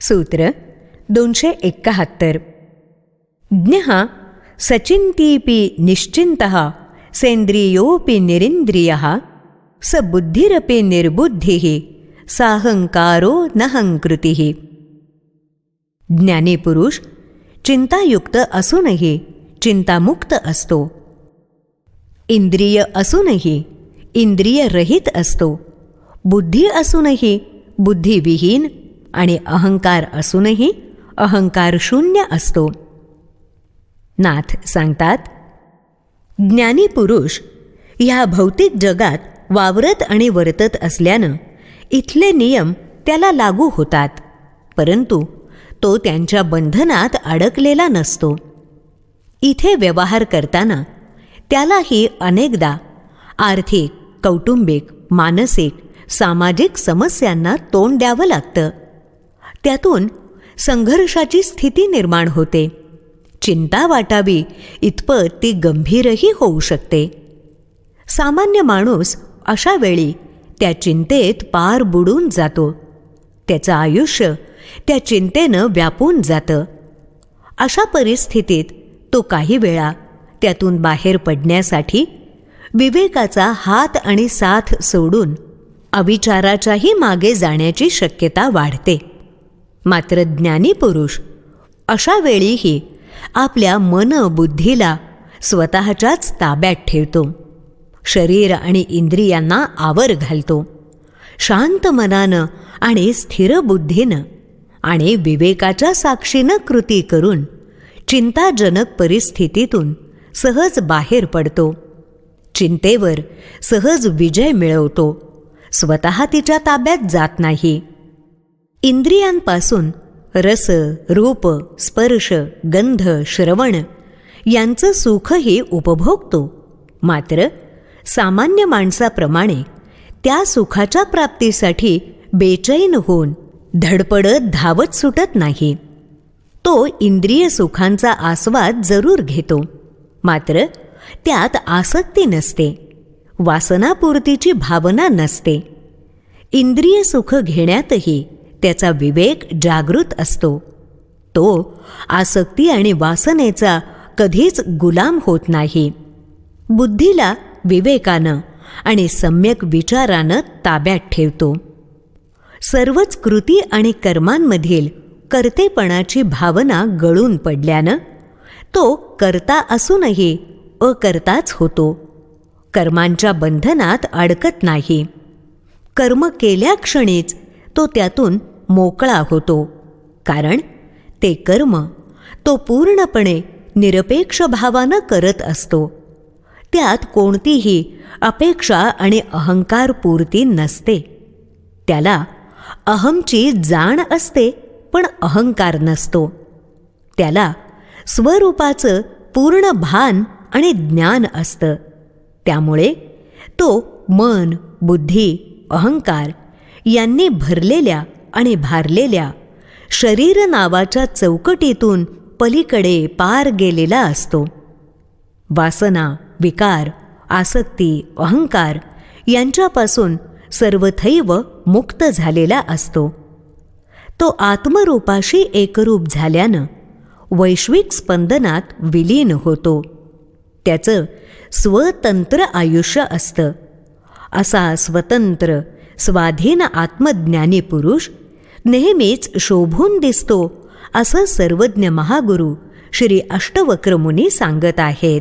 सूत्र दोनशे एक्काहत्तर. ज्ञ सचिंतीपि निश्चिंत सेंद्रियोपि निरिंद्रिय स बुद्धिरपि निर्बुद्धी साहंकारो नहंकृती ज्ञानी पुरुष चिंतायुक्त असूनही चिंतामुक्त असतो. इंद्रिय असूनही इंद्रियरहित असतो. बुद्धी असूनही बुद्धिविहीन आणि अहंकार असूनही अहंकार शून्य असतो. नाथ सांगतात ज्ञानी पुरुष ह्या भौतिक जगात वावरत आणि वर्तत असल्यानं इथले नियम त्याला लागू होतात परंतु तो त्यांच्या बंधनात अडकलेला नसतो. इथे व्यवहार करताना त्यालाही अनेकदा आर्थिक कौटुंबिक मानसिक सामाजिक समस्यांना तोंड द्यावं लागतं. त्यातून संघर्षाची स्थिती निर्माण होते. चिंता वाटावी इतपत ती गंभीरही होऊ शकते. सामान्य माणूस अशा वेळी त्या चिंतेत पार बुडून जातो. त्याचं आयुष्य त्या चिंतेनं व्यापून जातं. अशा परिस्थितीत तो काही वेळा त्यातून बाहेर पडण्यासाठी विवेकाचा हात आणि साथ सोडून अविचाराच्याही मागे जाण्याची शक्यता वाढते. मात्र ज्ञानी पुरुष अशा वेळीही आपल्या मन बुद्धीला स्वतःच्याच ताब्यात ठेवतो. शरीर आणि इंद्रियांना आवर घालतो. शांत मनानं आणि स्थिर बुद्धीनं आणि विवेकाच्या साक्षीनं कृती करून चिंताजनक परिस्थितीतून सहज बाहेर पडतो. चिंतेवर सहज विजय मिळवतो. स्वतः तिच्या ताब्यात जात नाही. इंद्रियांपासून रस रूप स्पर्श गंध श्रवण यांचं सुखही उपभोगतो. मात्र सामान्य माणसाप्रमाणे त्या सुखाच्या प्राप्तीसाठी बेचैन होऊन धडपडत धावत सुटत नाही. तो इंद्रिय सुखांचा आस्वाद जरूर घेतो. मात्र त्यात आसक्ती नसते. वासनापूर्तीची भावना नसते. इंद्रिय सुख घेण्यातही त्याचा विवेक जागृत असतो. तो आसक्ती आणि वासनेचा कधीच गुलाम होत नाही. बुद्धीला विवेकानं आणि सम्यक विचारानं ताब्यात ठेवतो. सर्वच कृती आणि कर्मांमधील कर्तेपणाची भावना गळून पडल्यानं तो करता असूनही अकर्ताच होतो. कर्मांच्या बंधनात अडकत नाही. कर्म केल्या क्षणीच तो त्यातून मोकळा होतो. कारण ते कर्म तो पूर्णपणे निरपेक्ष भावानं करत असतो. त्यात कोणतीही अपेक्षा आणि अहंकार पूर्ती नसते. त्याला अहमची जाण असते पण अहंकार नसतो. त्याला स्वरूपाचं पूर्ण भान आणि ज्ञान असतं. त्यामुळे तो मन बुद्धी अहंकार यांनी भरलेल्या आणि भारलेल्या शरीर नावाच्या चौकटीतून पलीकडे पार गेलेला असतो. वासना विकार आसक्ती अहंकार यांच्यापासून सर्वथैव मुक्त झालेला असतो. तो आत्मरूपाशी एकरूप झाल्यानं वैश्विक स्पंदनात विलीन होतो. त्याचं स्वतंत्र आयुष्य असतं. असा स्वतंत्र स्वाधीन आत्मज्ञानी पुरुष नेहमीच शोभून दिसतो असं सर्वज्ञ महागुरु श्री अष्टवक्रमुनी सांगत आहेत.